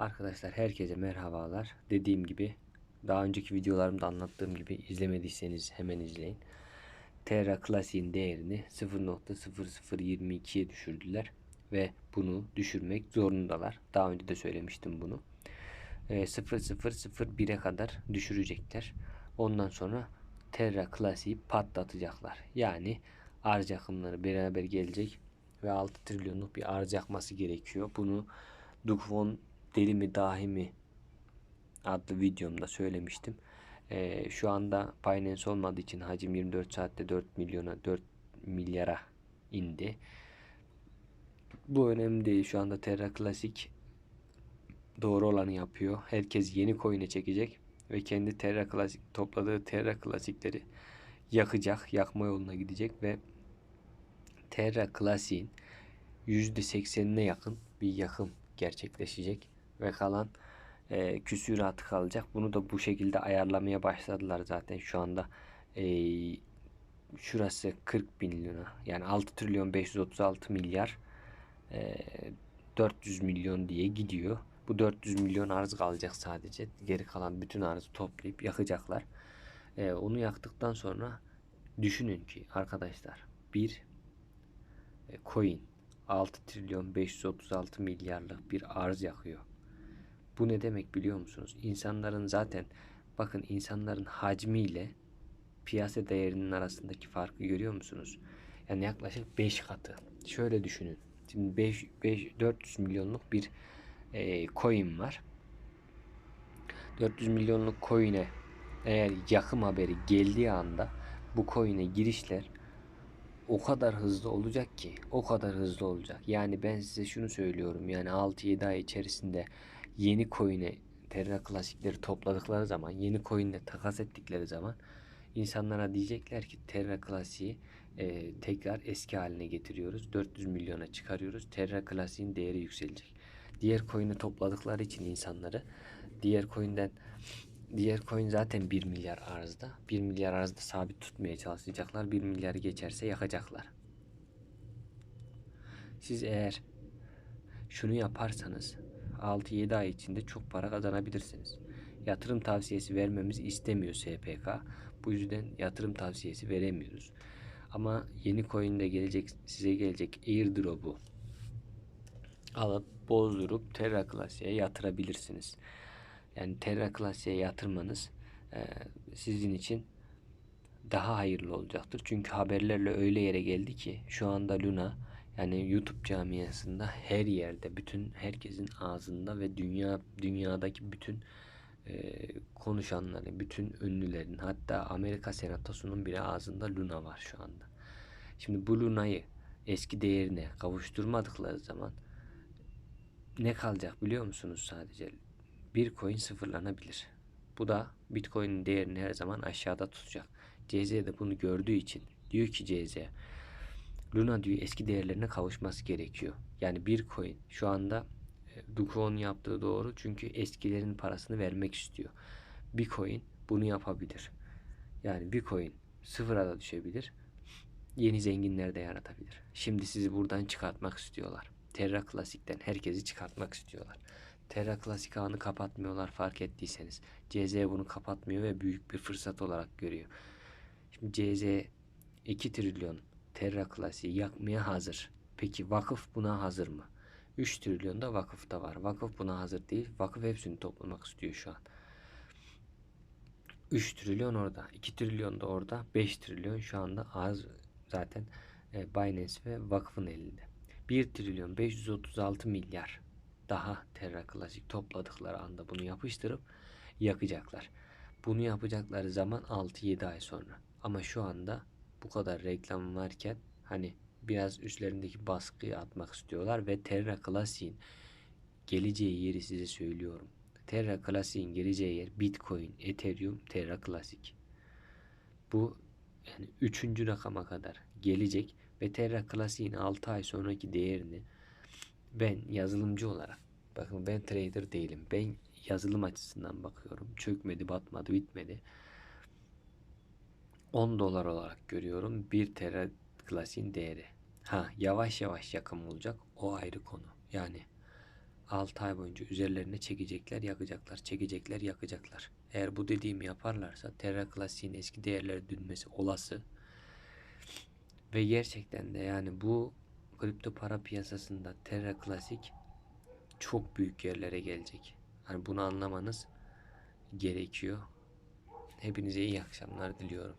Arkadaşlar herkese merhabalar. Dediğim gibi daha önceki videolarımda anlattığım gibi izlemediyseniz hemen izleyin. Terra Classic'in değerini 0.0022'ye düşürdüler ve bunu düşürmek zorundalar. Daha önce de söylemiştim bunu. E, 0001'e kadar düşürecekler. Ondan sonra Terra Classic'i patlatacaklar. Yani arz akımları beraber gelecek ve 6 trilyonluk bir arz yakması gerekiyor. Bunu Dukvon deli mi dahi mi adlı videomda söylemiştim. Ee, şu anda Binance olmadığı için hacim 24 saatte 4 milyona 4 milyara indi. Bu önemli değil. Şu anda Terra Classic doğru olanı yapıyor. Herkes yeni coin'e çekecek ve kendi Terra Classic topladığı Terra Classic'leri yakacak, yakma yoluna gidecek ve Terra Classic'in %80'ine yakın bir yakım gerçekleşecek ve kalan e, küsüratı kalacak. Bunu da bu şekilde ayarlamaya başladılar zaten şu anda. E, şurası 40 bin lira. Yani 6 trilyon 536 milyar e, 400 milyon diye gidiyor. Bu 400 milyon arz kalacak sadece. Geri kalan bütün arzı toplayıp yakacaklar. E, onu yaktıktan sonra düşünün ki arkadaşlar bir e, coin 6 trilyon 536 milyarlık bir arz yakıyor. Bu ne demek biliyor musunuz? İnsanların zaten bakın insanların hacmiyle piyasa değerinin arasındaki farkı görüyor musunuz? Yani yaklaşık 5 katı. Şöyle düşünün. Şimdi 5, 5 400 milyonluk bir e, coin var. 400 milyonluk coin'e eğer yakım haberi geldiği anda bu coin'e girişler o kadar hızlı olacak ki o kadar hızlı olacak. Yani ben size şunu söylüyorum yani 6-7 ay içerisinde yeni coin'e Terra klasikleri topladıkları zaman yeni coin'le takas ettikleri zaman insanlara diyecekler ki Terra klasiği e, tekrar eski haline getiriyoruz. 400 milyona çıkarıyoruz. Terra klasiğin değeri yükselecek. Diğer coin'i topladıkları için insanları diğer coin'den Diğer coin zaten 1 milyar arzda. 1 milyar arzda sabit tutmaya çalışacaklar. 1 milyarı geçerse yakacaklar. Siz eğer şunu yaparsanız 6-7 ay içinde çok para kazanabilirsiniz. Yatırım tavsiyesi vermemiz istemiyor SPK. Bu yüzden yatırım tavsiyesi veremiyoruz. Ama yeni coin'de gelecek size gelecek airdrop'u alıp bozdurup Terra Classic'e yatırabilirsiniz. Yani Terra Classic'e yatırmanız e, sizin için daha hayırlı olacaktır. Çünkü haberlerle öyle yere geldi ki şu anda Luna yani YouTube camiasında her yerde bütün herkesin ağzında ve dünya dünyadaki bütün e, konuşanların, bütün ünlülerin hatta Amerika Senatosu'nun bile ağzında Luna var şu anda. Şimdi bu Luna'yı eski değerine kavuşturmadıkları zaman ne kalacak biliyor musunuz sadece? bir coin sıfırlanabilir. Bu da Bitcoin'in değerini her zaman aşağıda tutacak. CZ de bunu gördüğü için diyor ki CZ Luna diyor eski değerlerine kavuşması gerekiyor. Yani bir coin şu anda e, Dukwon yaptığı doğru çünkü eskilerin parasını vermek istiyor. Bir coin bunu yapabilir. Yani bir coin sıfıra da düşebilir. Yeni zenginler de yaratabilir. Şimdi sizi buradan çıkartmak istiyorlar. Terra Classic'ten herkesi çıkartmak istiyorlar. Terra Klasik ağını kapatmıyorlar fark ettiyseniz. CZ bunu kapatmıyor ve büyük bir fırsat olarak görüyor. Şimdi CZ 2 trilyon Terra Klasik'i yakmaya hazır. Peki vakıf buna hazır mı? 3 trilyon da vakıfta var. Vakıf buna hazır değil. Vakıf hepsini toplamak istiyor şu an. 3 trilyon orada. 2 trilyon da orada. 5 trilyon şu anda az zaten e, Binance ve vakfın elinde. 1 trilyon 536 milyar daha Terra Classic topladıkları anda bunu yapıştırıp yakacaklar. Bunu yapacakları zaman 6-7 ay sonra. Ama şu anda bu kadar reklam varken hani biraz üstlerindeki baskıyı atmak istiyorlar ve Terra Classic'in geleceği yeri size söylüyorum. Terra Classic'in geleceği yer Bitcoin, Ethereum, Terra Classic. Bu yani üçüncü rakama kadar gelecek ve Terra Classic'in 6 ay sonraki değerini ben yazılımcı olarak bakın ben trader değilim. Ben yazılım açısından bakıyorum. Çökmedi, batmadı, bitmedi. 10 dolar olarak görüyorum. 1 tera klasiğin değeri. Ha yavaş yavaş yakım olacak. O ayrı konu. Yani 6 ay boyunca üzerlerine çekecekler, yakacaklar, çekecekler, yakacaklar. Eğer bu dediğimi yaparlarsa Terra Classic'in eski değerlere dönmesi olası. Ve gerçekten de yani bu kripto para piyasasında Terra Classic çok büyük yerlere gelecek. Hani bunu anlamanız gerekiyor. Hepinize iyi akşamlar diliyorum.